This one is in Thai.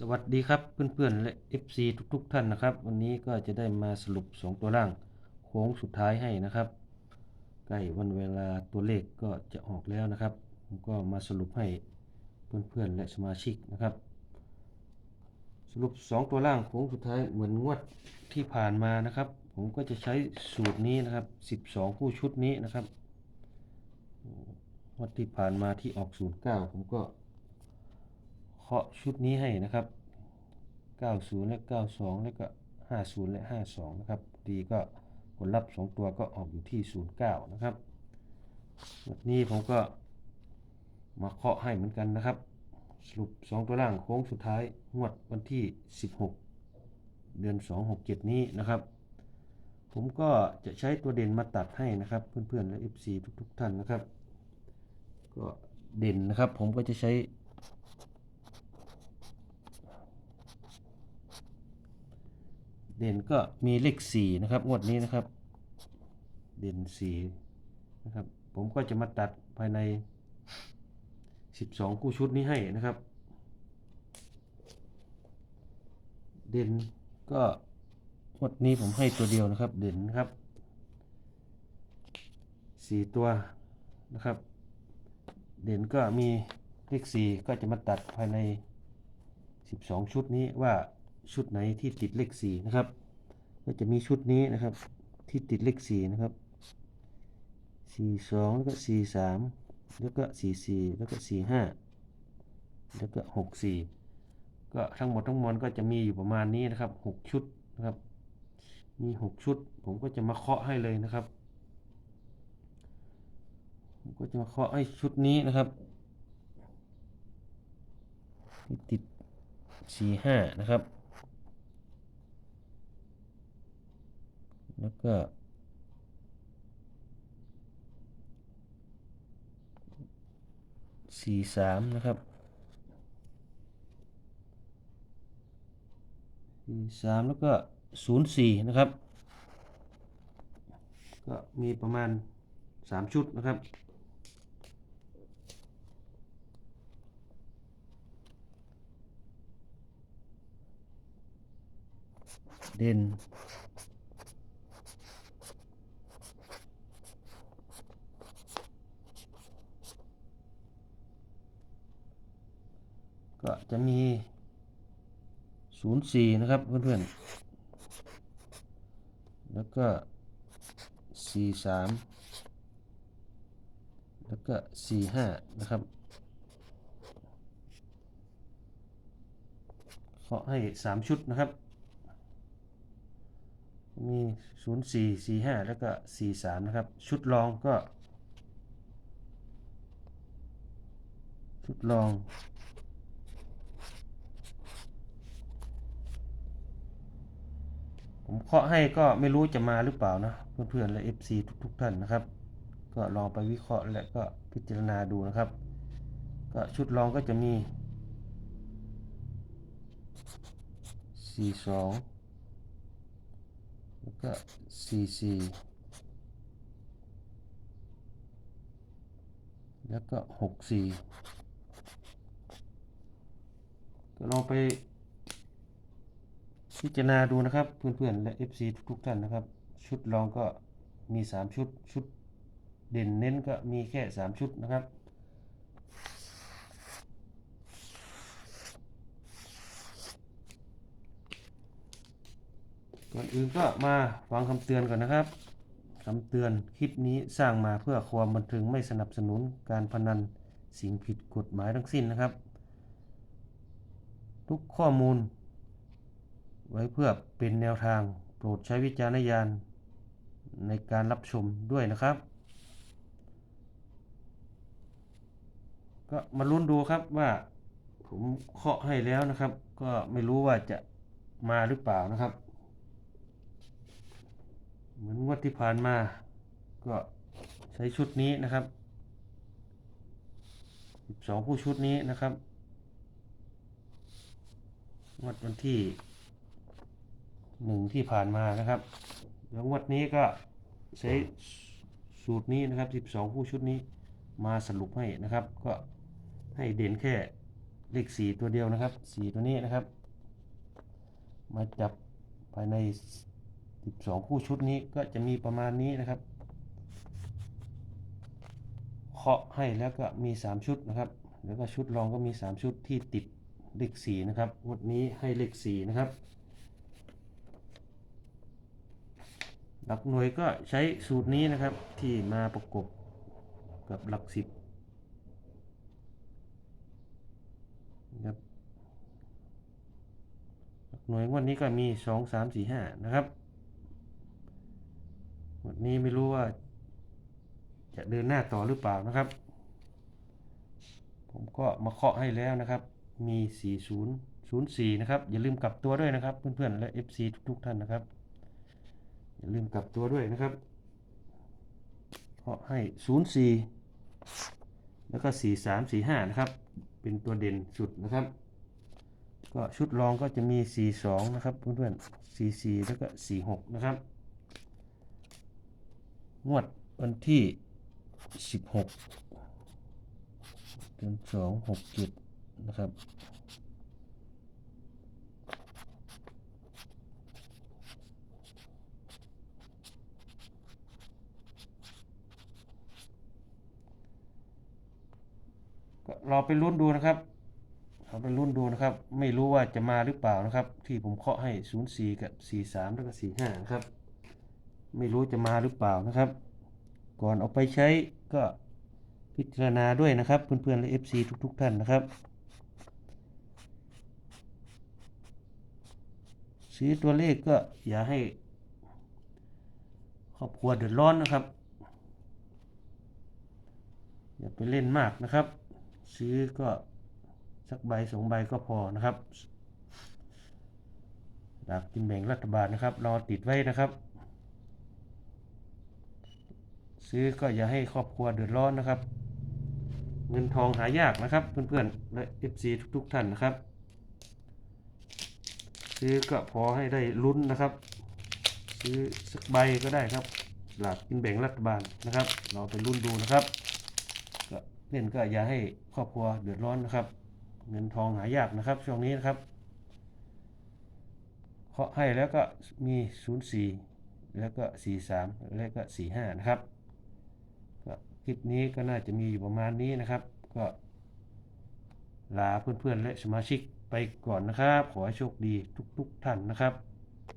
สวัสดีครับเพื่อนๆและ FC ทุกๆท่านนะครับ วันนี้ก็จะได้มาสรุป 2 ตัวล่างโค้งสุดท้ายให้นะครับ ใกล้วันเวลาตัวเลขก็จะออกแล้วนะครับ ผมก็มาสรุปให้เพื่อนๆและสมาชิกนะครับ สรุป 2 ตัวล่างโค้งสุดท้ายเหมือนงวดที่ผ่านมานะครับ ผมก็จะใช้สูตรนี้นะครับ 12 คู่ชุดนี้นะครับงวดที่ผ่านมาที่ออก 09 ผมก็ เคาะชุดนี้ให้นะครับ 90 และ 92 แล้วก็ 50 และ 52 นะครับดีก็ผลลัพธ์2ตัวก็ออกอยู่ที่ 09 นะครับวันนี้ผมก็มาเคาะให้เหมือนกันนะครับ สรุป 2 ตัวล่างโค้งสุดท้ายงวดวันที่ 16 เดือน 267 นี้นะครับ ผมก็จะใช้ตัวเด่นมาตัดให้นะครับ เพื่อนๆ และ FC ทุกๆ ท่านนะครับ ก็เด่นนะครับ ผมก็จะใช้ เด่นก็มีเลขสี่นะครับงวดนี้นะครับ เด่นสี่นะครับ ผมก็จะมาตัดภายในสิบสองคู่ชุดนี้ให้นะครับ เด่นก็งวดนี้ผมให้ตัวเดียวนะครับ เด่นนะครับสี่ตัวนะครับ เด่นก็มีเลขสี่ก็จะมาตัดภายใน 12 ชุดนี้ว่า ชุดไหนที่ติดเลข4นะครับ ก็จะมีชุดนี้นะครับ ที่ติดเลข4นะครับ42แล้วก็43แล้วก็44แล้วก็45แล้วก็64ก็ทั้งหมดทั้งมวลก็จะมีอยู่ประมาณนี้นะครับ6ชุดนะครับ มี6ชุด ผมก็จะมาเคาะให้เลยนะครับผมก็จะมาเคาะให้ชุดนี้นะครับที่ติดสี่ห้านะครับ แล้วก็ สี่สามนะครับสี่สามแล้วก็ศูนย์สี่นะครับ ก็มีประมาณสามชุดนะครับเด่น ก็จะมี 04 นะครับเพื่อนๆ แล้วก็ 43 แล้วก็ 45 นะครับเคาะให้ 3 ชุดนะครับ มี 0 4 4 5 แล้วก็ 4 3 นะครับ ชุดรองก็ ชุดรอง ผมเคาะให้ก็ไม่รู้จะมาหรือเปล่านะเพื่อนๆและ FC ทุกๆท่านนะครับ ก็ลองไปวิเคราะห์และก็พิจารณาดูนะครับ ก็ชุดรองก็จะมี 42 แล้วก็สี่สี่แล้วก็หกสี่ก็ลองไป พิจารณาดูนะครับเพื่อนๆและ FC ทุกๆท่านนะครับ ชุดรองก็มี 3 ชุดชุดเด่นเน้นก็มีแค่ 3 ชุดนะครับ ก่อนอื่นก็มาฟังคำเตือนก่อนนะครับคำเตือนคลิปนี้สร้างมาเพื่อความบันเทิงไม่สนับสนุนการพนันสิ่งผิดกฎหมายทั้งสิ้นนะครับ ทุกข้อมูล ไว้เพื่อเป็นแนวทางโปรดใช้วิจารณญาณในการรับชมด้วยนะครับ ก็มาลุ้นดูครับว่าผมเคาะให้แล้วนะครับ ก็ไม่รู้ว่าจะมาหรือเปล่านะครับ เหมือนงวดที่ผ่านมา ก็ใช้ชุดนี้นะครับ 12ผู้ชุดนี้นะครับ งวดวันที่ หนึ่งที่ผ่านมานะครับเดี๋ยวงวดนี้ก็ใช้สูตรนี้นะครับ 12ผู้ชุดนี้มาสรุปให้นะครับ ก็ให้เด่นแค่เลขสีตัวเดียวนะครับสีตัวนี้นะครับ มาจับภายใน 12 คู่ชุดนี้ก็จะมีประมาณนี้นะครับเคาะให้แล้วก็มี 3 ชุดนะครับ แล้วก็ชุดรองก็มี 3 ชุดที่ติดเลข 4 นะครับงวดนี้ให้เลข 4 นะครับ หลักหน่วยก็ใช้สูตรนี้นะครับที่มาประกบกับหลักสิบนะครับหลักหน่วยวดนี้ก็มีสองสามสี่ห้านะครับงวดนี้ไม่รู้ว่า จะเดินหน้าต่อหรือเปล่านะครับ ผมก็มาเคาะให้แล้วนะครับ มี 4004 นะครับ อย่าลืมกลับตัวด้วยนะครับ เพื่อนๆ และ FC ทุกๆ ท่านนะครับ อย่าลืมกลับตัวด้วยนะครับเคาะให้ 04 แล้วก็ 4345 นะครับ เป็นตัวเด่นสุดนะครับ ก็ชุดรองก็จะมี 42 นะครับเพื่อนๆ44 แล้วก็ 46 นะครับ งวดวันที่ 16เดือน2 6 7 นะครับ ก็รอไปลุ้นดูนะครับเราไปลุ้นดูนะครับ ไม่รู้ว่าจะมาหรือเปล่านะครับ ที่ผมเคาะให้ 04 กับ 43 แล้วก็ 45 นะครับ ไม่รู้จะมาหรือเปล่านะครับ ก่อนเอาไปใช้ก็พิจารณาด้วยนะครับเพื่อนๆและ FC ทุก ๆ ท่านนะครับ ซื้อตัวเลขก็อย่าให้ครอบครัวเดือดร้อนนะครับ อย่าไปเล่นมากนะครับ ซื้อก็สักใบสองใบก็พอนะครับดาบกินแบ่งรัฐบาลนะครับรอติดไว้นะครับ ซื้อก็อย่าให้ครอบครัวเดือดร้อนนะครับ เงินทองหายากนะครับเพื่อนๆและ FC ทุกๆท่านนะครับ ซื้อก็พอให้ได้ลุ้นนะครับ ซื้อสักใบก็ได้ครับสลากกินแบ่งรัฐบาลนะครับ เราไปลุ้นดูนะครับ เล่นก็อย่าให้ครอบครัวเดือดร้อนนะครับ เงินทองหายากนะครับ ช่วงนี้นะครับเคาะให้แล้วก็มี 04 แล้วก็ 43 แล้วก็ 45 นะครับก็คลิปนี้ก็น่าจะมีอยู่ประมาณนี้นะครับ ก็ลาเพื่อนๆและสมาชิกไปก่อนนะครับ ขอให้โชคดีทุกๆท่านนะครับ